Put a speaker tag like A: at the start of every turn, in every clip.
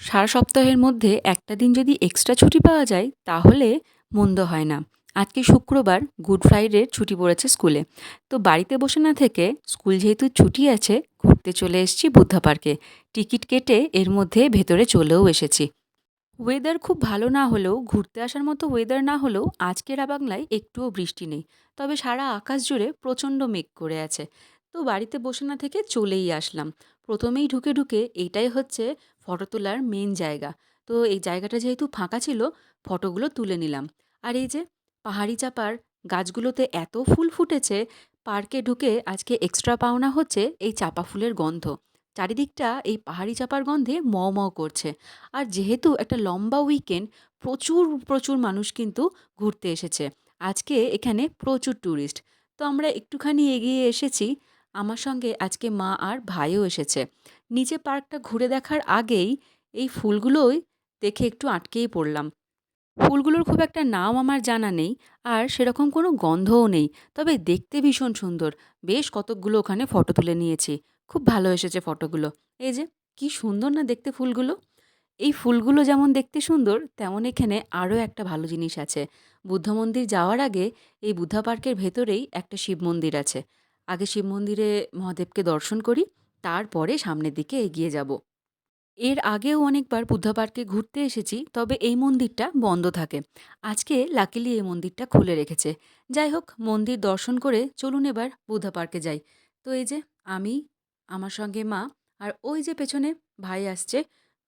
A: সারা সপ্তাহের মধ্যে একটা দিন যদি এক্সট্রা ছুটি পাওয়া যায়, তাহলে মন্দ হয় না। আজকে শুক্রবার গুড ফ্রাইডে ছুটি পড়েছে স্কুলে। তো বাড়িতে বসে না থেকে স্কুল যেহেতু ছুটি আছে, ঘুরতে চলে এসেছি বুদ্ধা পার্কে। টিকিট কেটে এর মধ্যে ভেতরে চলেও এসেছি। ওয়েদার খুব ভালো না হলেও, ঘুরতে আসার মতো ওয়েদার না হলেও আজকের বাংলায় একটুও বৃষ্টি নেই। তবে সারা আকাশ জুড়ে প্রচণ্ড মেঘ করে আছে। তো বাড়িতে বসে না থেকে চলেই আসলাম। প্রথমেই ঢুকে ঢুকে এইটাই হচ্ছে ফটো তোলার মেন জায়গা। তো এই জায়গাটা যেহেতু ফাঁকা ছিল, ফটোগুলো তুলে নিলাম। আর এই যে পাহাড়ি চাপার গাছগুলোতে এত ফুল ফুটেছে, পার্কে ঢুকে আজকে এক্সট্রা পাওনা হচ্ছে এই চাপা ফুলের গন্ধ। চারিদিকটা এই পাহাড়ি চাপার গন্ধে ম ম করছে। আর যেহেতু একটা লম্বা উইকেন্ড প্রচুর প্রচুর মানুষ কিন্তু ঘুরতে এসেছে। আজকে এখানে প্রচুর ট্যুরিস্ট তো আমরা একটুখানি এগিয়ে এসেছি আমার সঙ্গে আজকে মা আর ভাইও এসেছে। নিচে পার্কটা ঘুরে দেখার আগেই এই ফুলগুলোই দেখে একটু আটকেই পড়লাম। ফুলগুলোর খুব একটা নাম আমার জানা নেই আর সেরকম কোনো গন্ধও নেই, তবে দেখতে ভীষণ সুন্দর। বেশ কতকগুলো ওখানে ফটো তুলে নিয়েছি। খুব ভালো এসেছে ফটোগুলো। এই যে, কি সুন্দর না দেখতে ফুলগুলো। এই ফুলগুলো যেমন দেখতে সুন্দর, তেমন এখানে আরও একটা ভালো জিনিস আছে। বুদ্ধ মন্দির যাওয়ার আগে এই বুদ্ধা পার্কের ভেতরেই একটা শিব মন্দির আছে। আগে শিব মন্দিরে মহাদেবকে দর্শন করি, তারপরে সামনের দিকে এগিয়ে যাব। এর আগেও অনেকবার বুদ্ধা পার্কে ঘুরতে এসেছি, তবে এই মন্দিরটা বন্ধ থাকে। আজকে লাকিলি এই মন্দিরটা খুলে রেখেছে। যাই হোক, মন্দির দর্শন করে চলুন এবার বুদ্ধা পার্কে যাই। তো এই যে আমি, আমার সঙ্গে মা আর ওই যে পেছনে ভাই আসছে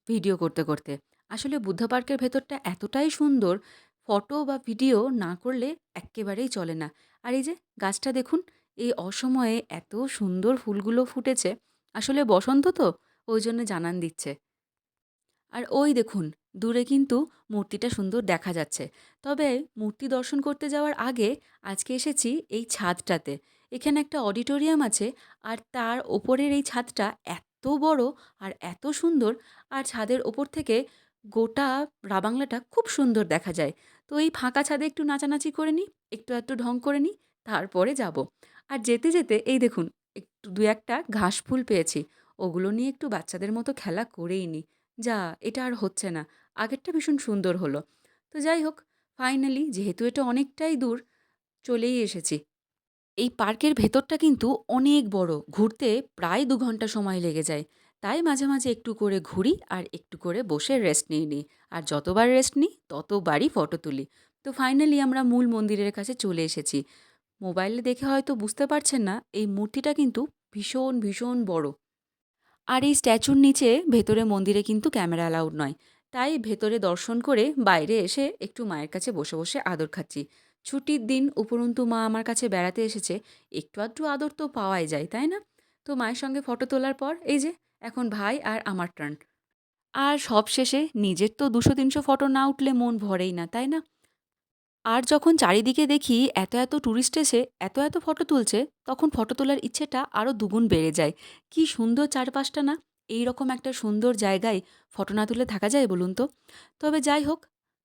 A: ভিডিও করতে করতে। আসলে বুদ্ধা পার্কের ভেতরটা এতটাই সুন্দর, ফটো বা ভিডিও না করলে এক্কেবারেই চলে না। আর এই যে গাছটা দেখুন এই অসময়ে এত সুন্দর ফুলগুলো ফুটেছে। আসলে বসন্ত তো, ওই জন্য জানান দিচ্ছে। আর ওই দেখুন, দূরে কিন্তু মূর্তিটা সুন্দর দেখা যাচ্ছে। তবে মূর্তি দর্শন করতে যাওয়ার আগে আজকে এসেছি এই ছাদটাতে। এখানে একটা অডিটোরিয়াম আছে আর তার ওপরের এই ছাদটা এত বড় আর এত সুন্দর আর ছাদের ওপর থেকে গোটা রাবাংলাটা খুব সুন্দর দেখা যায়। তো এই ফাঁকা ছাদে একটু নাচানাচি করে নিই, একটু একটু ঢং করে নিই, তারপরে যাব। আর যেতে যেতে, এই দেখুন, একটু দু একটা ঘাস ফুল পেয়েছি। ওগুলো নিয়ে একটু বাচ্চাদের মতো খেলা করেই নিই যা, এটা আর হচ্ছে না। আগেরটা ভীষণ সুন্দর হলো। তো যাই হোক, ফাইনালি যেহেতু এটা অনেকটাই দূর, চলেই এসেছি। এই পার্কের ভেতরটা কিন্তু অনেক বড়। ঘুরতে প্রায় দু ঘণ্টা সময় লেগে যায়। তাই মাঝে মাঝে একটু করে ঘুরি আর একটু করে বসে রেস্ট নিয়ে নিই আর যতবার রেস্ট নিই, ততবারই ফটো তুলি। তো ফাইনালি আমরা মূল মন্দিরের কাছে চলে এসেছি। মোবাইলে দেখে হয়তো বুঝতে পারছেন না, এই মূর্তিটা কিন্তু ভীষণ ভীষণ বড়। আর এই স্ট্যাচুর নিচে ভেতরে মন্দিরে কিন্তু ক্যামেরা অ্যালাউড নয়। তাই ভেতরে দর্শন করে বাইরে এসে একটু মায়ের কাছে বসে বসে আদর খাচ্ছি। ছুটির দিন উপরন্তু মা আমার কাছে বেড়াতে এসেছে, একটু আধটু আদর তো পাওয়াই যায়, তাই না? তো মায়ের সঙ্গে ফটো তোলার পর এই যে, এখন ভাই আর আমার টার্ন। আর সব শেষে নিজের তো দুশো, তিনশো ফটো না উঠলে মন ভরেই না, তাই না? আর যখন চারিদিকে দেখি এত এত ট্যুরিস্ট এসে, এত এত ফটো তুলছে, তখন ফটো তোলার ইচ্ছেটা আরও দুগুণ বেড়ে যায়। কি সুন্দর চারপাশটা না? এই রকম একটা সুন্দর জায়গায় ফটো না তুলে থাকা যায় বলুন তো? তবে যাই হোক,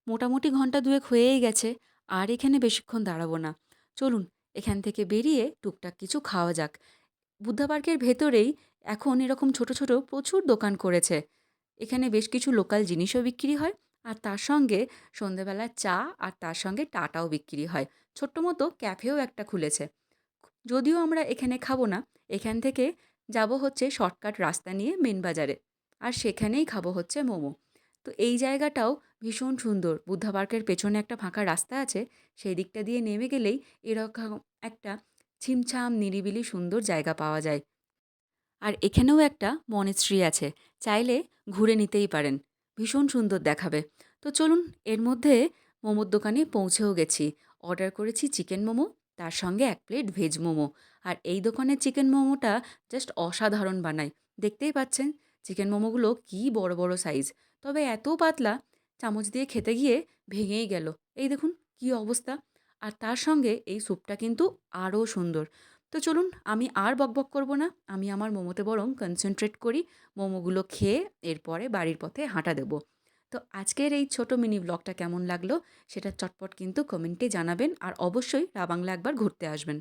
A: মোটামুটি ঘণ্টা দুয়েক হয়েই গেছে, আর এখানে বেশিক্ষণ দাঁড়াবো না। চলুন, এখান থেকে বেরিয়ে টুকটাক কিছু খাওয়া যাক। বুদ্ধা পার্কের ভেতরেই এখন এরকম ছোট ছোট প্রচুর দোকান করেছে। এখানে বেশ কিছু লোকাল জিনিসও বিক্রি হয়। আর তার সঙ্গে সন্ধেবেলা চা আর তার সঙ্গে টাটাও বিক্রি হয়। ছোট্ট মতো ক্যাফেও একটা খুলেছে। যদিও আমরা এখানে খাব না, এখান থেকে যাব হচ্ছে শর্টকাট রাস্তা নিয়ে মেন বাজারে আর সেখানেই খাব হচ্ছে মোমো। তো এই জায়গাটাও ভীষণ সুন্দর। বুদ্ধা পার্কের পেছনে একটা ফাঁকা রাস্তা আছে, সেই দিকটা দিয়ে নেমে গেলেই এরকম একটা ছিমছাম, নিরিবিলি, সুন্দর জায়গা পাওয়া যায়। আর এখানেও একটা মনেস্ট্রি আছে, চাইলে ঘুরে নিতেই পারেন। ভীষণ সুন্দর দেখাবে। তো চলুন, এর মধ্যে মোমোর দোকানে পৌঁছেও গেছি। অর্ডার করেছি চিকেন মোমো, তার সঙ্গে এক প্লেট ভেজ মোমো। আর এই দোকানের চিকেন মোমোটা জাস্ট অসাধারণ বানায়। দেখতেই পাচ্ছেন, চিকেন মোমোগুলো কী বড় বড় সাইজ। তবে এত পাতলা, চামচ দিয়ে খেতে গিয়ে ভেঙেই গেল। এই দেখুন, কী অবস্থা। আর তার সঙ্গে এই স্যুপটা কিন্তু আরও সুন্দর। তো চলুন আমি আর বকবক করব না। আমি আমার মোমোতে বরং কনসেন্ট্রেট করি, মোমোগুলো খেয়ে এরপরে বাড়ির পথে হাঁটা দেব। তো আজকের এই ছোট মিনি ব্লগটা কেমন লাগল সেটা চটপট কিন্তু কমেন্টে জানাবেন আর অবশ্যই রাবাংলা একবার ঘুরতে আসবেন।